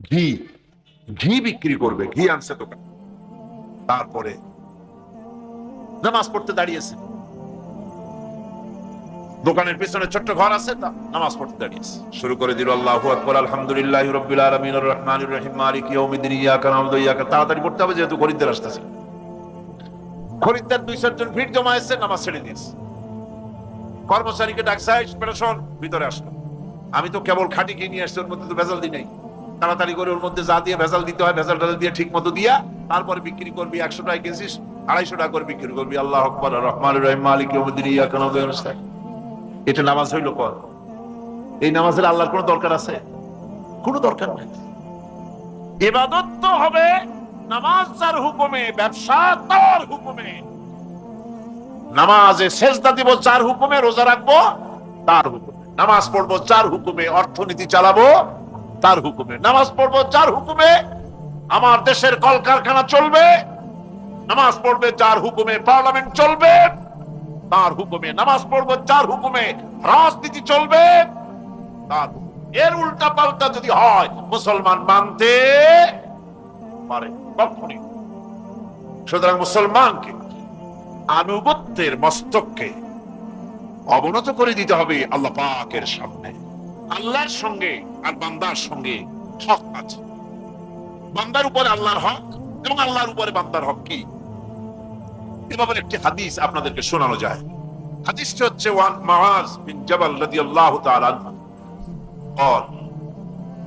ঘি ঘি বিক্রি করবে, ঘি আনছে দোকান। তারপরে নামাজ পড়তে দাঁড়িয়েছে। দোকানের পিছনে ছোট্ট ঘর আছে, তা নামাজ পড়তে দাঁড়িয়েছে। শুরু করে দিল আল্লাহু আকবার, আলহামদুলিল্লাহ রাব্বিল আলামিন আর রহমানির রহিম, মালিক ইয়াউমিদ্দিন, ইয়াকা না'বুদু, ইয়াকা তাড়াতাড়ি পড়তে হবে, যেহেতু খরিদ্দার আসতেছে। খরিদ্দার দুই চারজন ভিড় জমা এসে নামাজ ছেড়ে দিয়েছে। কর্মচারীকে ডাকসাই পেরেশন, ভিতরে আসলো। আমি তো কেবল খাটি কিনে আসছি, ওর মধ্যে তো ভেজাল দিই নাই। তাড়াতাড়ি করে ওর মধ্যে যা দিয়ে ভেজাল দিতে হয়, ভেজাল টাজাল দিয়ে ঠিক মতো দিয়া তারপরে বিক্রি করবি, একশো টাকা কিনছিস, আড়াইশো টাকা করে বিক্রি করবি। আল্লাহ আকবর রহমান রহিম, মালিক এটা নামাজ হইল পর। এই নামাজের আল্লাহর কোনো দরকার আছে? কোনো দরকার নাই। ইবাদত তো হবে নামাজ যার হুকুমে, ব্যবসা তার হুকুমে। নামাজে সেজদা দিব চার হুকুমে, রোজা রাখব তার হুকুমে। নামাজ পড়ব চার হুকুমে, অর্থনীতি চালাবো তার হুকুমে। নামাজ পড়ব চার হুকুমে, আমার দেশের কলকারখানা চলবে। নামাজ পড়বে চার হুকুমে পার্লামেন্ট চলবে, তার হুকুমে নামাজ পড়ব চার হুকুমে রাজনীতি চলবে, তার এর উল্টা পাল্টা যদি হয়, মুসলমান মানতে পারে কখনই সুতরাং মুসলমানকে আনুগত্যের মস্তককে অবনত করে দিতে হবে আল্লাহ পাকের সামনে। আল্লাহর সঙ্গে আর বান্দার সঙ্গে হক আছে বান্দার উপরে আল্লাহর হক এবং আল্লাহর উপরে বান্দার হক কি এভাবে একটি হাদিস আপনাদেরকে শোনানো যায় হাদিসটি হচ্ছে ওয়ান মাওয়াজ বিন জাবাল রাদিয়াল্লাহু তাআলা আনহু قال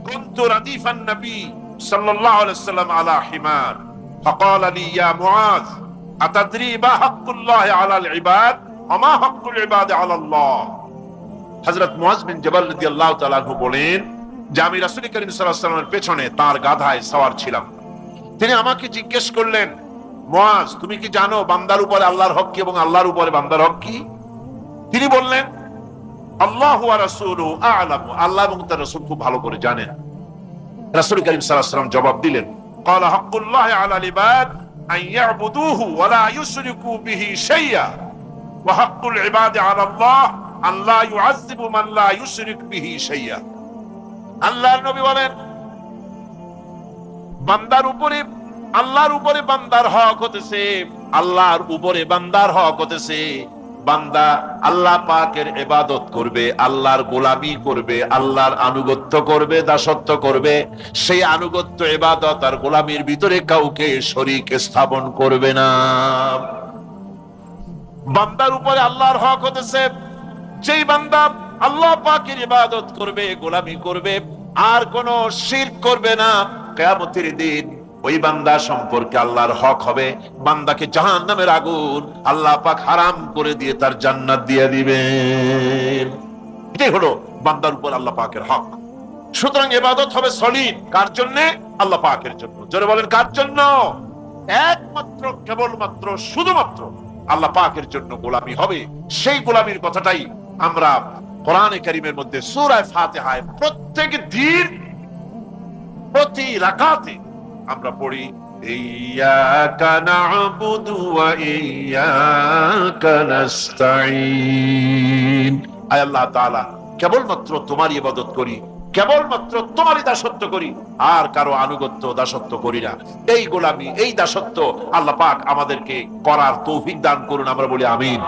كنت رديف النبي صلى الله عليه وسلم على حمار فقال لي يا معاذ أتدري ما حق الله على العباد وما حق العباد على الله হযরত মুয়াজ বিন জাবাল রাদিয়াল্লাহু তাআলা আনহু বলেন যে আমি রাসূল করিম সাল্লাল্লাহু আলাইহি ওয়াসাল্লামের পেছনে তার গাধায় সওয়ার ছিলাম তিনি আমাকে জিজ্ঞেস করলেন মুয়াজ তুমি কি জানো বান্দার উপরে আল্লাহর হক কি এবং আল্লাহর উপরে বান্দার হক কি তিনি বললেন আল্লাহ ওয়া রাসূলুহু আ'লামু আল্লাহ এবং তার রাসূল খুব ভালো করে জানেন রাসূল করিম সাল্লাল্লাহু আলাইহি ওয়াসাল্লাম জবাব দিলেন قال حق الله على العباد أن يعبدوه ولا يشركوا به شيئا وحق العباد على الله আল্লাহ ইউআযিবু মান লা ইউশরিক বিহি শাইয়া আল্লাহর নবী বলেন, বান্দার উপরে, আল্লাহর উপরে বান্দার হক হতেছে, আল্লাহর উপরে বান্দার হক হতেছে। বান্দা আল্লাহ পাকের এবাদত করবে, আল্লাহর গোলামি করবে, আল্লাহর আনুগত্য করবে, দাসত্ব করবে। সেই আনুগত্য এবাদত আর গোলামির ভিতরে কাউকে শরিক স্থাপন করবে না। বান্দার উপরে আল্লাহর হক হতেছে যেই বান্দা আল্লাহ পাকের ইবাদত করবে, গোলামি করবে, আর কোন শির করবে না, কেয়ামতের দিন ওই বান্দা সম্পর্কে আল্লাহর হক হবে। বান্দাকে জাহান নামের আগুন আল্লাহ পাক হারাম করে দিয়ে তার জান্নাত দিয়ে দিবেন এটাই হলো বান্দার উপর আল্লাহ পাকের হক। সুতরাং এবাদত হবে সলিড কার জন্য? আল্লাহ পাকের জন্য। জোরে বলেন, কার জন্য? একমাত্র, কেবলমাত্র, শুধুমাত্র আল্লাহ পাকের জন্য গোলামি হবে। সেই গোলামির কথাটাই আমরা কোরআনে করিমের মধ্যে সূরায়ে ফাতিহায় প্রত্যেক দিন, প্রতি রাকাতে আমরা পড়ি ইয়াকা না'বুদু ওয়া ইয়াকা নাস্তাইন আয় আল্লাহ তাআলা, কেবলমাত্র তোমারই ইবাদত করি। কেবলমাত্র তোমারই দাসত্ব করি, আর কারও আনুগত্য দাসত্ব করি না। এই গোলামি, এই দাসত্ব আল্লাহ পাক আমাদেরকে করার তৌফিক দান করুন, আমরা বলি আমিন।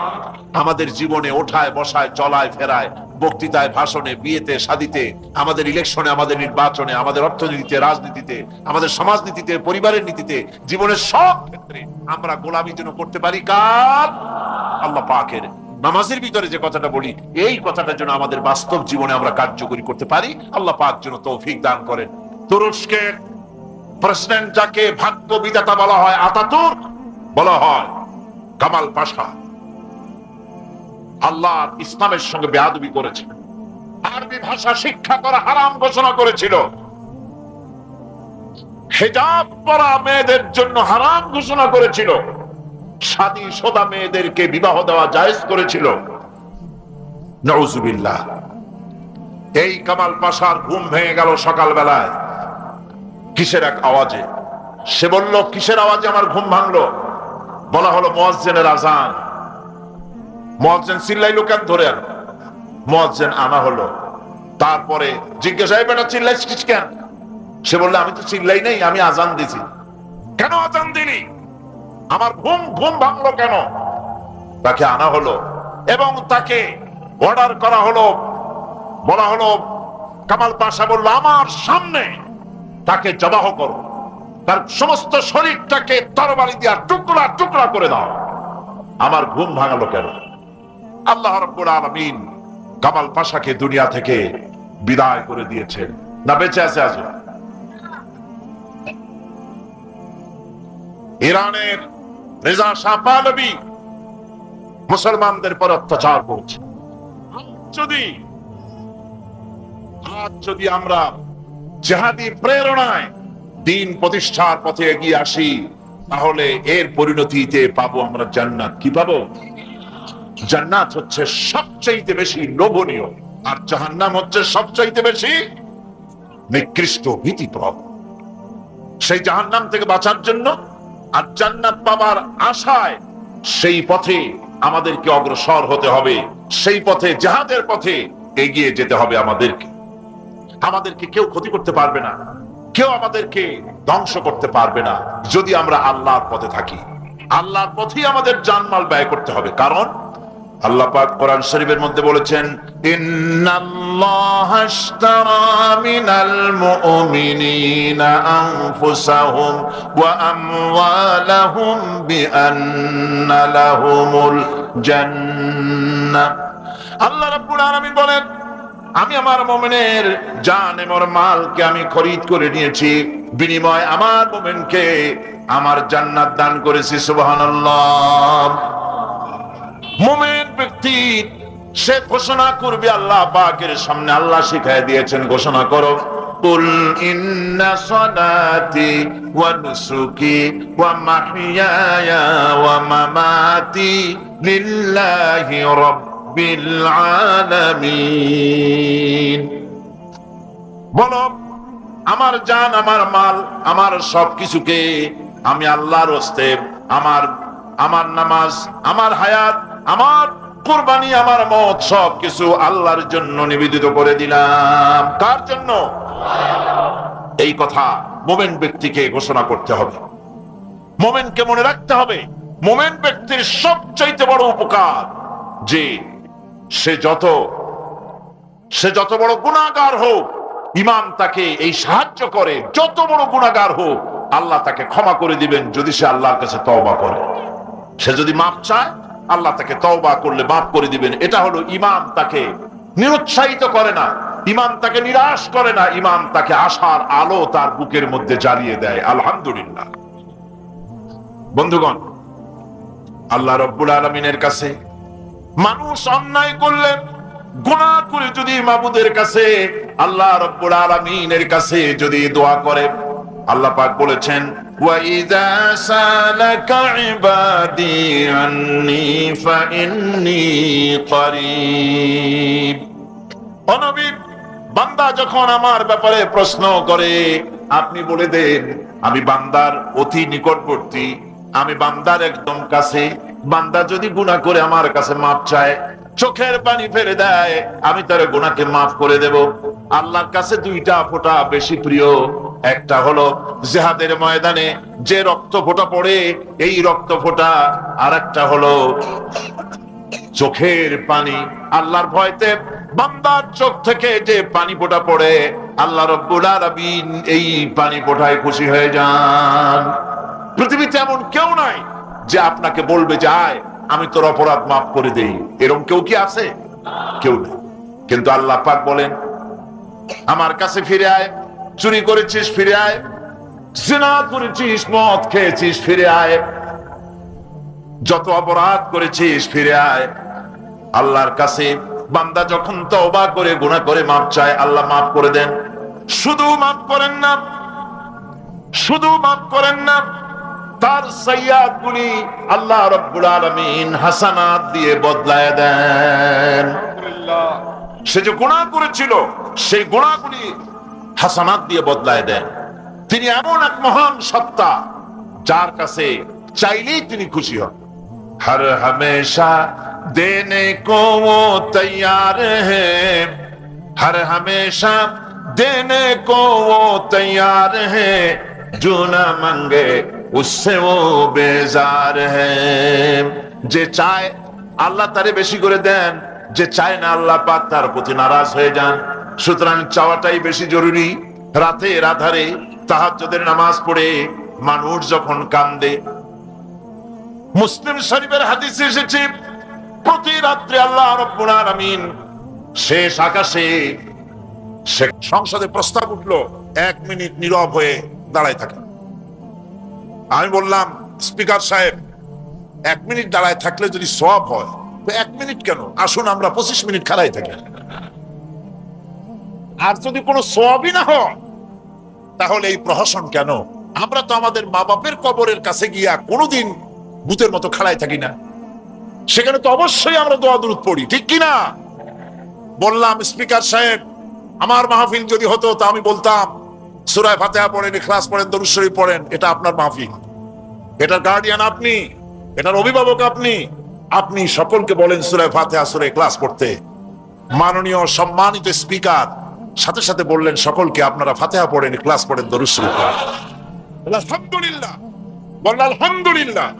আমাদের জীবনে ওঠায়, বসায়, চলায়, ফেরায়, বক্তৃতায়, ভাষণে, বিয়েতে শাদিতে আমাদের ইলেকশনে, আমাদের নির্বাচনে, আমাদের অর্থনীতিতে, রাজনীতিতে, আমাদের সমাজনীতিতে, পরিবারের নীতিতে, জীবনের সব ক্ষেত্রে আমরা গোলামি যেন করতে পারি কার? আল্লাহ পাকের। নামাজের ভিতরে যে কথাটা বলি, এই কথাটার জন্য আমাদের বাস্তব জীবনে আমরা কার্যকরী করতে পারি। আল্লাহ পাক যেন তৌফিক দান করেন। তুরস্কের প্রেসিডেন্ট যাকে ভাগ্য বিধাতা বলা হয় আতাতুর্ক, বলা হয় কামাল পাশা। আল্লাহ ইসলামের সঙ্গে বেয়াদবি করেছে আরবি ভাষা শিক্ষা করা হারাম ঘোষণা করেছিল। হেজাব পরা মেয়েদের জন্য হারাম ঘোষণা করেছিল। সাদী সোদা মেয়েদেরকে বিবাহ দেওয়া জায়েজ করেছিল। নউজুবিল্লাহ। এই কামাল পাশার ঘুম ভেঙে গেল সকাল বেলায় কিসের এক আওয়াজে? সে বলল, কিসের আওয়াজে আমার ঘুম ভাঙলো? বলা হলো, মোয়াজ্জেনের আজান। মোয়াজ্জেন চিল্লাইলো কেন ধরে আন মোয়াজ্জেন আনা হলো। তারপরে জিজ্ঞাসা বেটা, চিল্লাইছিস কেন? সে বলল, আমি তো চিল্লাই নাই, আমি আজান দিছি। কেন আজান দিলি? আমার ঘুম ঘুম ভাঙলো কেন? তাকে আনা হলো এবং তাকে অর্ডার করা হলো, বলা হলো, কামাল পাশা বলল, আমার সামনে তাকে জবাহ করো। তার সমস্ত শরীরটাকে তরবারি দিয়া টুকরা টুকরা করে দাও। আমার ঘুম ভাঙালো কেন? আল্লাহ রব্বুল আলামিন কামাল পাশাকে দুনিয়া থেকে বিদায় করে দিয়েছেন। না, বেঁচে আছে আজ ইরানের মুসলমানদের পর অত্যাচার করছে। যদি, আজ যদি আমরা জেহাদি প্রেরণায় দিন প্রতিষ্ঠার পথে এগিয়ে আসি, তাহলে এর পরিণতিতে পাবো আমরা জান্নাত। কি পাবো? জান্নাত হচ্ছে সবচাইতে বেশি লোভনীয় আর জাহান্নাম হচ্ছে সবচাইতে বেশি নিকৃষ্ট ভীতিপ্রদ সেই জাহান্নাম থেকে বাঁচার জন্য আর জান্নাত পাবার আশায় সেই পথে আমাদেরকে অগ্রসর হতে হবে। সেই পথে জাহাদের পথে এগিয়ে যেতে হবে আমাদেরকে। আমাদেরকে কেউ ক্ষতি করতে পারবে না। কেউ আমাদেরকে ধ্বংস করতে পারবে না। যদি আমরা আল্লাহর পথে থাকি, আল্লাহর পথেই আমাদের জানমাল ব্যয় করতে হবে। কারণ আল্লাহ পাক কোরআন শরীফের মধ্যে বলেছেন আল্লাহ রাব্বুল আলামিন বলেন, আমি আমার মোমেনের জান এবং মালকে আমি খরিদ করে নিয়েছি। বিনিময় আমার মোমেনকে আমার জান্নাত দান করেছি, সুবহানাল্লাহ। মোমেন ব্যক্তি, সে ঘোষণা করবে আল্লাহ পাকের সামনে। আল্লাহ শিখাই দিয়েছেন, ঘোষণা করো। কুল বলো, আমার জান, আমার মাল, আমার সবকিছুকে আমি আল্লাহর হস্তে, আমার আমার নামাজ, আমার হায়াত আমার কোরবানি, আমার মত সব কিছু আল্লাহর জন্য নিবেদিত করে দিলাম। কার জন্য? এই কথা মোমেন ব্যক্তিকে ঘোষণা করতে হবে। মোমেনকে মনে রাখতে হবে, মোমেন ব্যক্তির সবচাইতে বড় উপকার যে সে যত সে যত বড় গুণাগার হোক, ইমাম তাকে এই সাহায্য করে, যত বড় গুণাগার হোক, আল্লাহ তাকে ক্ষমা করে দিবেন যদি সে আল্লাহর কাছে তওবা করে। সে যদি মাপ চায় আল্লাহ তাকে তওবা করলে মাফ করে দিবেন। এটা হলো ইমাম তাকে নিরুৎসাহিত করে না। ইমাম তাকে নিরাশ করে না। ইমাম তাকে আশার আলো তার বুকের মধ্যে জ্বালিয়ে দেয়। আলহামদুলিল্লাহ। বন্ধুগণ, আল্লাহ রব্বুল আলমিনের কাছে মানুষ অন্যায় করলেন গুণা করে যদি মাবুদের কাছে, আল্লাহ রব্বুল আলমিনের কাছে যদি দোয়া করে আল্লাহ পাক বলেছেন বান্দা যখন আমার ব্যাপারে প্রশ্ন করে, আপনি বলে দেন, আমি বান্দার অতি নিকটবর্তী, আমি বান্দার একদম কাছে, বান্দা যদি গুণা করে আমার কাছে মাপ চায়, চোখের পানি ফেলে দেয়, আমি তার গুণাকে মাফ করে দেব। আল্লাহর কাছে দুইটা ফোটা বেশি প্রিয়। একটা হলো জেহাদের ময়দানে যে রক্ত ফোঁটা পড়ে, এই রক্ত ফোঁটা আর একটা হলো চোখের পানি। আল্লাহর ভয়তে বান্দার চোখ থেকে যে পানি ফোঁটা পড়ে, আল্লাহ এই পানি ফোঁটায় খুশি হয়ে যান। পৃথিবীতে এমন কেউ নাই যে আপনাকে বলবে যে, আয়, আমি তোর অপরাধ মাফ করে দেই। এরকম কেউ কি আছে? কেউ নেই। কিন্তু আল্লাহ পাক বলেন, আমার কাছে ফিরে আয় চুরি করেছিস ফিরে আয়। জিনা করেছিস মদ খেয়েছিস ফিরে আয়। যত অপরাধ করেছিস ফিরে আয়। আল্লাহর কাছে বান্দা যখন তওবা করে গুনাহ করে মাপ চায় আল্লাহ মাফ করে দেন। শুধু মাফ করেন না শুধু মাফ করেন না তার সৈয়াদ গুলি আল্লাহ রব্বুল আলমিন হাসানাত দিয়ে বদলায় দেন। সে যে গুণা করেছিল সেই গুণাগুলি হাসানাত দিয়ে বদলায় দেন তিনি এমন এক মহান সত্তা যার কাছে চাইলেই তিনি খুশি হন हर हमेशा देने को वो तैयार है हर हमेशा देने को वो तैयार है जो ना मांगे उससे वो बेजार है যে চায় আল্লাহ তারে বেশি করে দেন যে চায় না আল্লাহ পাক তার প্রতি নারাজ হয়ে যান সুতরাং চাওয়াটাই বেশি জরুরি। রাতে, রাধারে তাহাজ্জুদের নামাজ পড়ে মানুষ যখন কান্দে। মুসলিম শরীফের হাদিসে এসেছে, প্রতি রাত্রে আল্লাহ রব্বুল শেষ আকাশে সংসদে প্রস্তাব উঠল, এক মিনিট নীরব হয়ে দাঁড়ায় থাকে। আমি বললাম, স্পিকার সাহেব, এক মিনিট দাঁড়ায় থাকলে যদি সব হয় এক মিনিট কেন? আসুন, আমরা পঁচিশ মিনিট খাড়াই থাকি। আর যদি কোনো সবই না হয়, তাহলে এই প্রহসন কেন? আমরা তো আমাদের মা বাপের কবরের কাছে গিয়া কোনোদিন ভূতের মতো খাড়াই থাকি না। সেখানে তো অবশ্যই আমরা দোয়া দূরত পড়ি, ঠিক কিনা? বললাম, স্পিকার সাহেব, আমার মাহফিল যদি হতো তা আমি বলতাম সুরায় ফাতেহা পড়েন, ইখলাস পড়েন দরুশ্বরী পড়েন, এটা আপনার মাহফিল। এটার গার্ডিয়ান আপনি, এটার অভিভাবক আপনি আপনি সকলকে বলেন সুরায় ফাতেহা, সুরে ক্লাস পড়তে। মাননীয় সম্মানিত স্পিকার সাথে সাথে বললেন, সকলকে আপনারা ফাতেহা পড়েন, ক্লাস পড়েন, দরুদ শরীফ পড়েন। আলহামদুলিল্লাহ। বললেন, আলহামদুলিল্লাহ।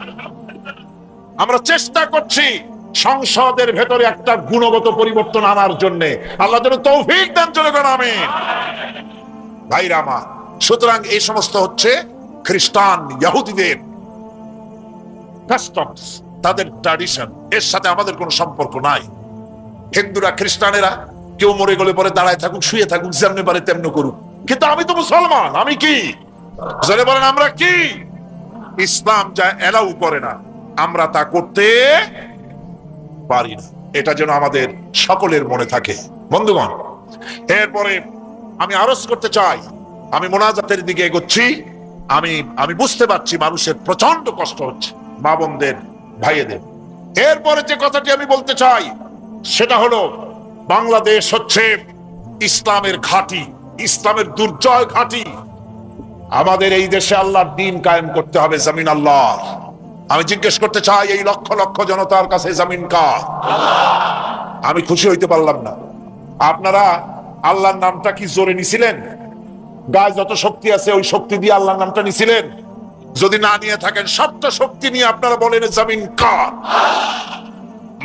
আমরা চেষ্টা করছি সংসদের ভেতরে একটা গুণগত পরিবর্তন আনার জন্য। আল্লাহ যেন তৌফিক দেন জনগণ আমিন। ভাইরা আমার, সুতরাং এই সমস্ত হচ্ছে খ্রিস্টান ইহুদিদের কাস্টমস তাদের ট্র্যাডিশন এর সাথে আমাদের কোনো সম্পর্ক নাই। হিন্দুরা, খ্রিস্টানেরা কেউ মরে গেলে পরে দাঁড়ায় থাকুক, শুয়ে থাকুক, যেমনি পারে তেমনি করুক। কিন্তু আমি তো মুসলমান, আমি কি? বলেন, আমরা কি? ইসলাম যা এলাউ করে না, আমরা তা করতে পারি না। এটা যেন আমাদের সকলের মনে থাকে। বন্ধুগণ, এরপরে আমি আরজ করতে চাই, আমি মোনাজাতের দিকে এগোচ্ছি, আমি আমি বুঝতে পারছি মানুষের প্রচণ্ড কষ্ট হচ্ছে, মা বোনদের, ভাইয়েদের। এরপরে যে কথাটি আমি বলতে চাই, সেটা হলো বাংলাদেশ হচ্ছে ইসলামের ঘাঁটি, ইসলামের দুর্জয় ঘাঁটি। আমাদের এই দেশে আল্লাহর দিন কায়েম করতে হবে, জমিন আল্লাহ আমি জিজ্ঞেস করতে চাই, এই লক্ষ লক্ষ জনতার কাছে জামিন কা আমি খুশি হইতে পারলাম না। আপনারা আল্লাহর নামটা কি জোরে নিছিলেন? গায়ে যত শক্তি আছে ওই শক্তি দিয়ে আল্লাহর নামটা নিছিলেন? যদি না নিয়ে থাকেন সবটা শক্তি নিয়ে আপনারা বলেন, জামিন কার?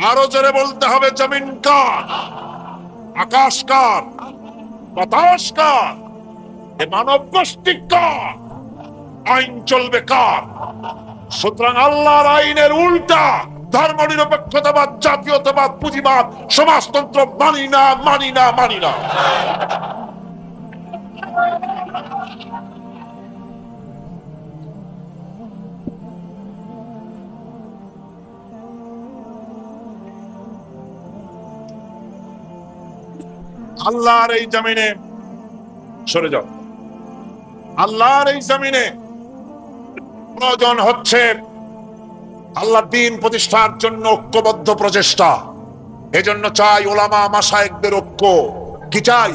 আরও জোরে বলতে হবে, জামিন কার? আকাশ কার বাতাস কার মানব গোষ্ঠী কার আইন চলবে কার? সুতরাং আল্লাহর আইনের উল্টা ধর্ম নিরপেক্ষতাবাদ জাতীয়তাবাদ, পুঁজিবাদ, সমাজতন্ত্র মানি না মানি না মানি না। আল্লাহর এই জমিনে, সরে যাও। আল্লাহর এই জমিনে প্রয়োজন হচ্ছে আল্লাহ দিন প্রতিষ্ঠার জন্য ঐক্যবদ্ধ প্রচেষ্টা। এজন্য চাই ওলামা মাসায়েকদের ঐক্য। কি চাই?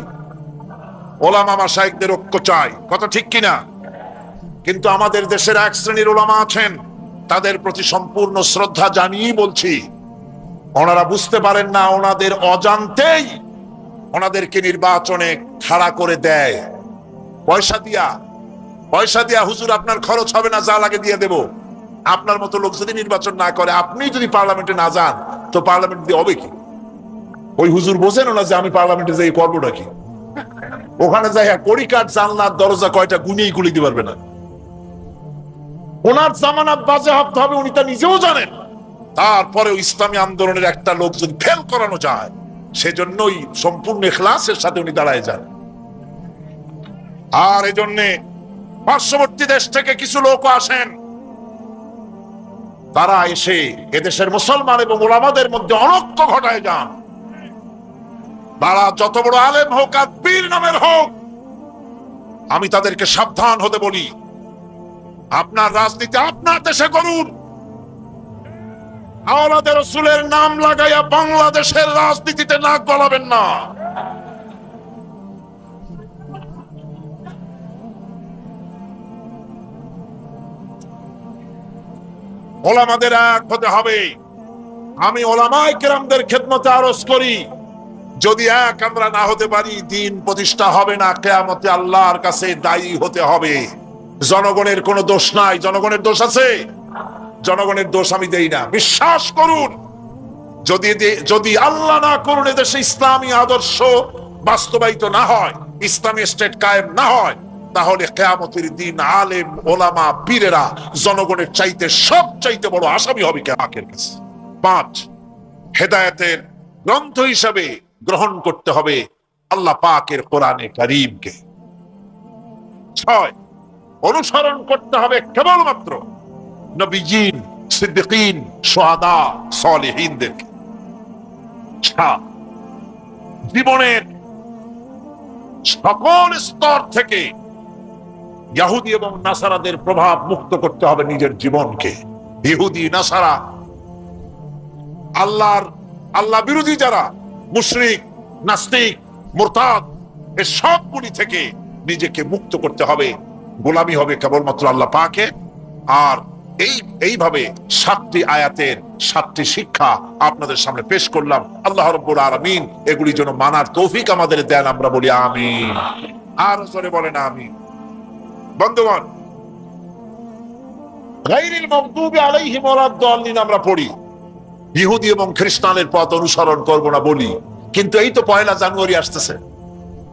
ওলামা মাসায়েকদের ঐক্য চাই। কথা ঠিক কিনা? কিন্তু আমাদের দেশের এক শ্রেণির ওলামা আছেন, তাদের প্রতি সম্পূর্ণ শ্রদ্ধা জানিয়েই বলছি, ওনারা বুঝতে পারেন না ওনাদের অজান্তেই ওনাদেরকে নির্বাচনে খাড়া করে দেয়। পয়সা দিয়া পয়সা দিয়া হুজুর আপনার খরচ হবে না, যা লাগে দিয়ে দেব। আপনার মতো লোক যদি নির্বাচন না করে, আপনি যদি পার্লামেন্টে না যান, তো পার্লামেন্ট দিয়ে হবে কি? ওই হুজুর বোঝেন না যে আমি পার্লামেন্টে যাই করবোটা কি? ওখানে যাই কড়ি কাঠ জানলার দরজা কয়টা গুনিয়েই গুলি দিতে পারবে না। ওনার জামানাত বাজে হতে হবে, উনি তা নিজেও জানেন। তারপরে ইসলামী আন্দোলনের একটা লোক যদি ফেল করানো যায় সেজন্যই সম্পূর্ণ এখলাসের সাথে উনি দাঁড়ায় যান। আর এজন্যে পার্শ্ববর্তী দেশ থেকে কিছু লোক আসেন। তারা এসে এদেশের মুসলমান এবং ওলামাদের মধ্যে অনক্য ঘটায় যান। তারা যত বড় আলেম হোক আর পীর নামের হোক, আমি তাদেরকে সাবধান হতে বলি। আপনার রাজনীতি আপনার দেশে করুন। আওলাদের রসুলের নাম লাগাইয়া বাংলাদেশের রাজনীতিতে নাক গলাবেন না। ওলামাদের এক হতে হবে। আমি ওলামাই কেরামদের খেদমতে আরজ করি, যদি এক আমরা না হতে পারি, দিন প্রতিষ্ঠা হবে না, কেয়ামতে আল্লাহর কাছে দায়ী হতে হবে। জনগণের কোনো দোষ নাই। জনগণের দোষ আছে? জনগণের দোষ আমি দেই না। বিশ্বাস করুন, যদি যদি আল্লাহ না করুন এদেশে ইসলামী আদর্শ বাস্তবায়িত না হয়, ইসলামী স্টেট কায়েম না হয়, তাহলে কেয়ামতের দিন আলেম, ওলামা, পীরেরা জনগণের চাইতে সব চাইতে বড় আসামি হবে কেয়াকের কাছে। পাঁচ, হেদায়েতের গ্রন্থ হিসাবে গ্রহণ করতে হবে আল্লাহ পাকের কোরআনে করিমকে। ছয়, অনুসরণ করতে হবে কেবলমাত্র নবীজিন, সিদ্দিকিন, সোহাদা সলিহিনদেরকে জীবনের সকল স্তর থেকে ইহুদি এবং নাসারাদের প্রভাব মুক্ত করতে হবে নিজের জীবনকে। ইহুদি, নাসারা, আল্লাহর, আল্লাহ বিরোধী যারা, মুশরিক, নাস্তিক, মুরতাদ এর সবগুলি থেকে নিজেকে মুক্ত করতে হবে। গোলামি হবে কেবলমাত্র আল্লাহ পাকে, আর এই, এইভাবে সাতটি আয়াতের সাতটি শিক্ষা আপনাদের সামনে পেশ করলাম। আল্লাহ রব্বুল আলামিন এগুলি যেন মানার তৌফিক আমাদের দেন, আমরা বলি আমিন। আর জোরে বন্ধুগণ গাইরিল মাগদুবি আলাইহিম ওয়ালাদ-দাল্লিন আমরা পড়ি। ইহুদি এবং খ্রিস্টানের পথ অনুসরণ করব না বলি। কিন্তু এই তো পয়লা জানুয়ারি আসতেছে।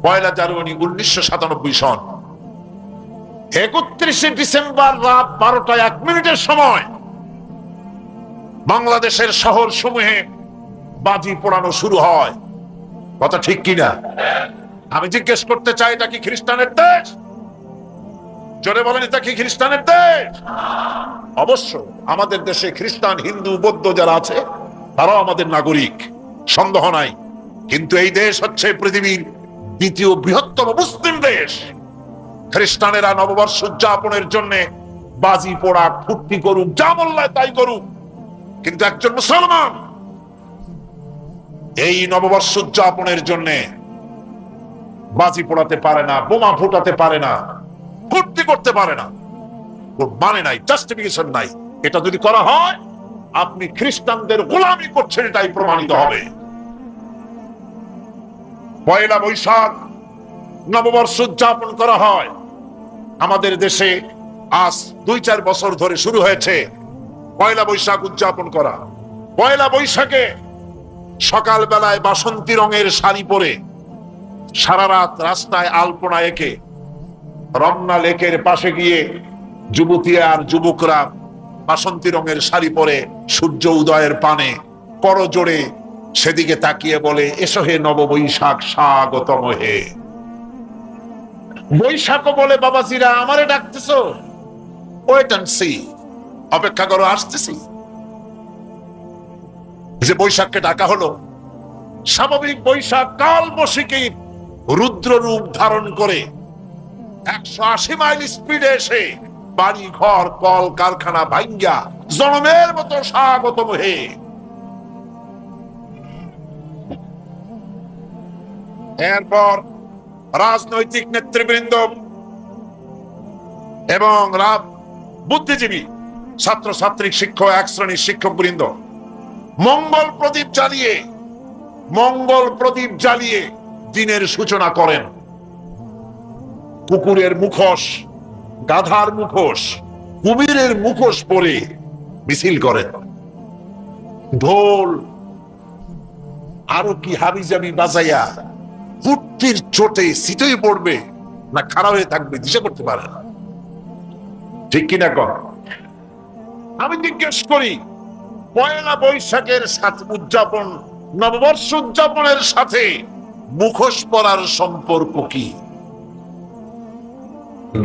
পয়লা জানুয়ারি উনিশশো সাতানব্বই সন। একত্রিশে ডিসেম্বর রাত বারোটা এক মিনিটের সময় বাংলাদেশের শহর সমূহে বাজি পোড়ানো শুরু হয়। কথা ঠিক কিনা? আমি জিজ্ঞেস করতে চাই, এটা কি খ্রিস্টানের দেশ? জোরে বলেন, এটা কি খ্রিস্টানের দেশ? অবশ্য আমাদের দেশে খ্রিস্টান, হিন্দু, বৌদ্ধ যারা আছে, তারাও আমাদের নাগরিক, সন্দেহ নাই। কিন্তু এই দেশ হচ্ছে পৃথিবীর দ্বিতীয় বৃহত্তম মুসলিম দেশ। খ্রিস্টানেরা নববর্ষ উদযাপনের জন্য বাজি পোড়া ফুর্তি করুক, যা বললায় তাই করুক। কিন্তু একজন মুসলমান এই নববর্ষ উদযাপনের জন্য বাজি পোড়াতে পারে না, বোমা ফুটাতে পারে না ফুর্তি করতে পারে না। মানে নাই জাস্টিফিকেশন নাই। এটা যদি করা হয়, আপনি খ্রিস্টানদের গোলামি করছেন, এটাই প্রমাণিত হবে। পয়লা বৈশাখ নববর্ষ উদযাপন করা হয়। আমাদের দেশে আজ দুই চার বছর ধরে শুরু হয়েছে পয়লা বৈশাখ উদযাপন করা। পয়লা বৈশাখে সকাল বেলায় বাসন্তী রঙের শাড়ি পরে সারা রাত রাস্তায় আলপনা এঁকে রমনা লেকের পাশে গিয়ে যুবতী আর যুবকরা বাসন্তী রঙের শাড়ি পরে সূর্য উদয়ের পানে করজোড়ে সেদিকে তাকিয়ে বলে, এসো হে নব বৈশাখ স্বাগতম হে। বৈশাখ বলে, বাবাজিরা, আমারে ডাকতেছো? ওয়েট অপেক্ষা করো, আসতেছি। যে বৈশাখকে ডাকা হলো, স্বাভাবিক বৈশাখ কাল বসিকে রুদ্র রূপ ধারণ করে একশো আশি মাইল স্পিডে এসে বাড়ি ঘর কল কারখানা ভাঙ্গা জনমের মতো স্বাগতম হে। এরপর রাজনৈতিক নেতৃবৃন্দ এবং বুদ্ধিজীবী ছাত্র ছাত্রী শিক্ষক, এক শ্রেণির শিক্ষক বৃন্দ মঙ্গল প্রদীপ জ্বালিয়ে, মঙ্গল প্রদীপ জ্বালিয়ে দিনের সূচনা করেন। কুকুরের মুখোশ, গাধার মুখোশ, কুমিরের মুখোশ পরে মিছিল করেন। ঢোল, আরও কি হাবিজাবি বাজাইয়া ফুর্তির চোটে শীতই পড়বে না খারাপ হয়ে থাকবে, দিশা করতে পারে না। ঠিক কিনা কর আমি জিজ্ঞেস করি, পয়লা বৈশাখের সাথে উদযাপন, নববর্ষ উদযাপনের সাথে মুখোশ পরার সম্পর্ক কি?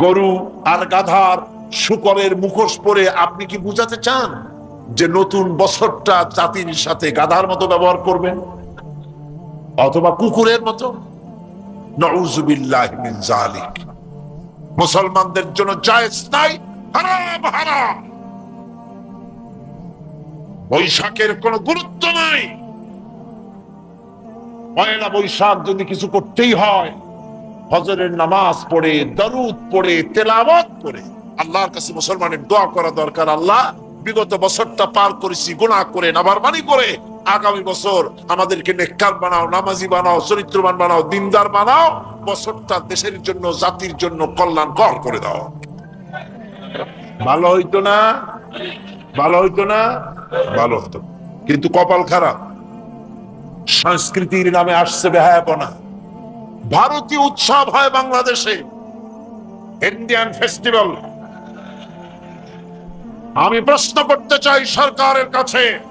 গরু আর গাধার শুকরের মুখোশ পরে আপনি কি বুঝাতে চান যে নতুন বছরটা জাতির সাথে গাধার মতো ব্যবহার করবেন? অথবা কুকুরের মতো। মিন মুসলমানদের জন্য বৈশাখের কোনো গুরুত্ব নাই। পয়লা বৈশাখ যদি কিছু করতেই হয়, ফজরের নামাজ পড়ে, দরুদ পড়ে, তেলাওয়াত করে আল্লাহর কাছে মুসলমানের দোয়া করা দরকার, আল্লাহ বিগত বছরটা পার করেছি, গুনাহ করে নাবারমানি করে আগামী বছর আমাদেরকে নেককার বানাও, নামাজি বানাও, চরিত্রবান বানাও, দিনদার বানাও, বছরটা দেশের জন্য, জাতির জন্য কল্যাণকর করে দাও। ভালো হইতো না? ভালো হইতো না? ভালো হতো কিন্তু কপাল খারাপ। সংস্কৃতির নামে আসছে বেহায়াপনা। ভারতীয় উৎসব হয় বাংলাদেশে। Indian festival. আমি প্রশ্ন করতে চাই সরকারের কাছে।